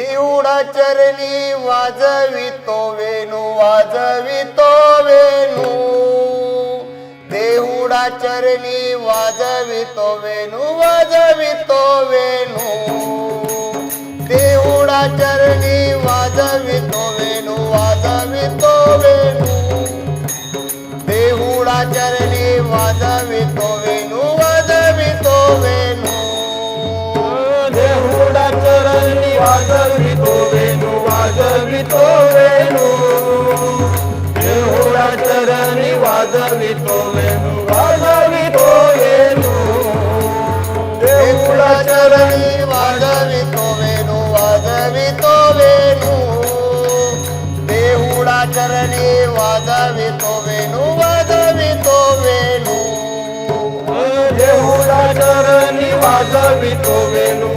દીવડા ચરની વાજવી તો વેનું વાજવી તો વેનું દેહુડા ચરની વાજવી તો વેનું વાજવી તો વેનું દેહુડા ચરની વાજવી તો વેનું વાજવી તો વેનું દેહુડા ચરની વાજવી તો વેનું વાજવી તો అలవిపోయేను అలవిపోయేను దేవుడ చరణి అలవిపోయేను అలవిపోయేను దేవుడ చరణి అలవిపోయేను అలవిపోయేను దేవుడ చరణి అలవిపోయేను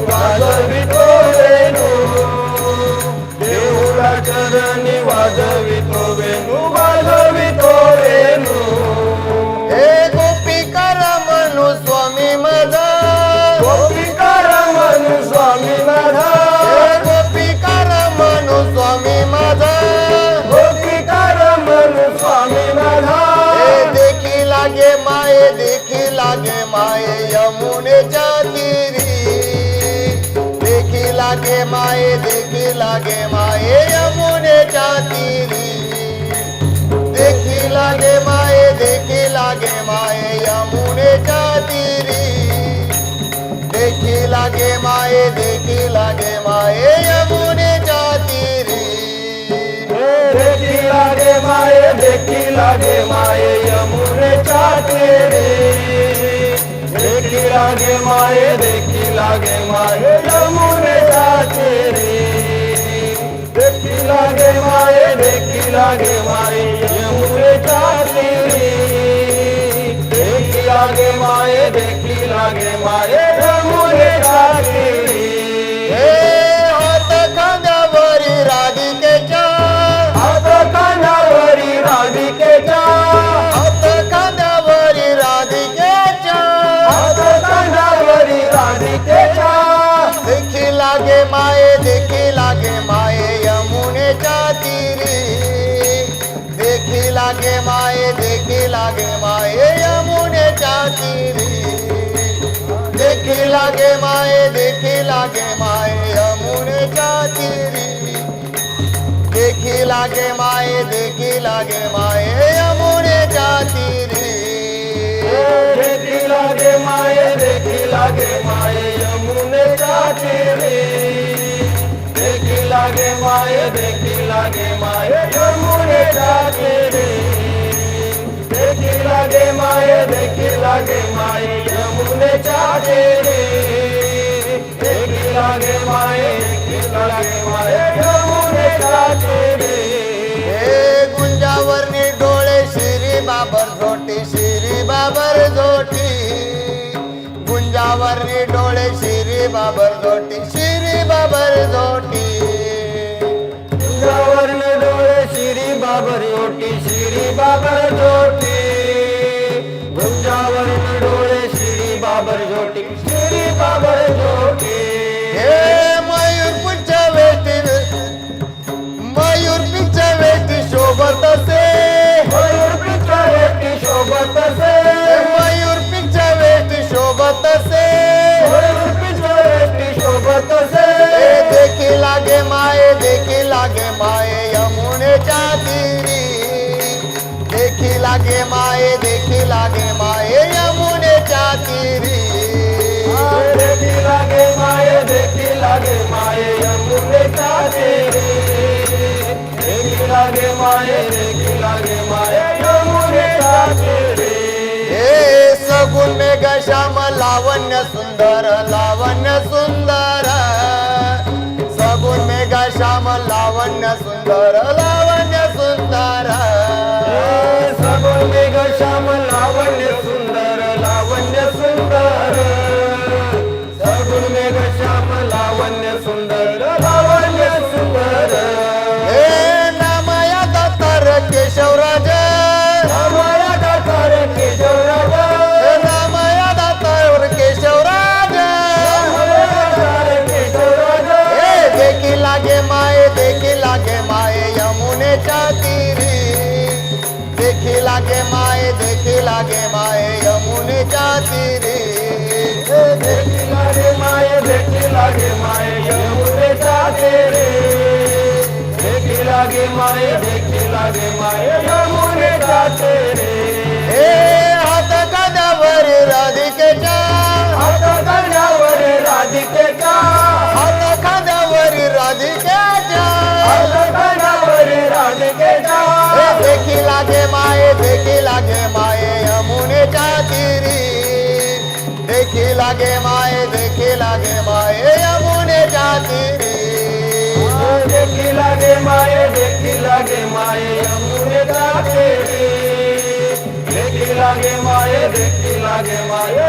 लागे माये यमुनेच्या तीरी देखी लागे माए, देखी लागे माये यमुनेच्या तीरी देखी लागे माए, देखी लागे माये यमुनेच्या तीरी देखी लागे माए, देखी लागे माये यमुनेच्या तीरी देखी लागे माए, देखी लागे माए यमुनेच्या तेरे देखी लागे माए देखी लागे माये जाते रे। देखी लागे माए देखी लागे माये देखी लागे माये देखी लागे माये यमुनेच्या तीरी देखी लागे माये देखी लागे माये यमुनेच्या तीरी देखी लागे माये देखी लागे माये यमुनेच्या तीरे देखी लागे माये देखी लागे माये देखी लागे माये यमुनेच्या तीरे देखी लागे माये देखी लागे माये यमुनेच्या तीरे हे गुंजावरनी डोळे शिरी बाबर झोटी शिरी बाबर झोटी. गुंजावरनी डोळे शिरी बाबर झोटी शिरी बाबर झोटी. डोळे श्री बाबर ओटी श्री बाबर जोटी लागे माये यमुनेच्या तेरे देखी लागे माये देखी लागे माये यमुनेच्या तेरे हे सगुण मेघ श्याम लावण्य सुंदर लावण्य सुंदर. सगुण मेघ श्याम लावण्य सुंदर लावण्य यमुनेच्या रे देखी लागे माए देखे लागे माये जाते रे देखे लागे माए देखे लागे माए यमुनेच्या जाते रे লাগে মায়ে, দেখে লাগে মায়ে আমনে জাতি রে। দেখি লাগে মায়ে, দেখি লাগে মায়ে আমনে জাতি রে। দেখি লাগে মায়ে, দেখি লাগে মায়ে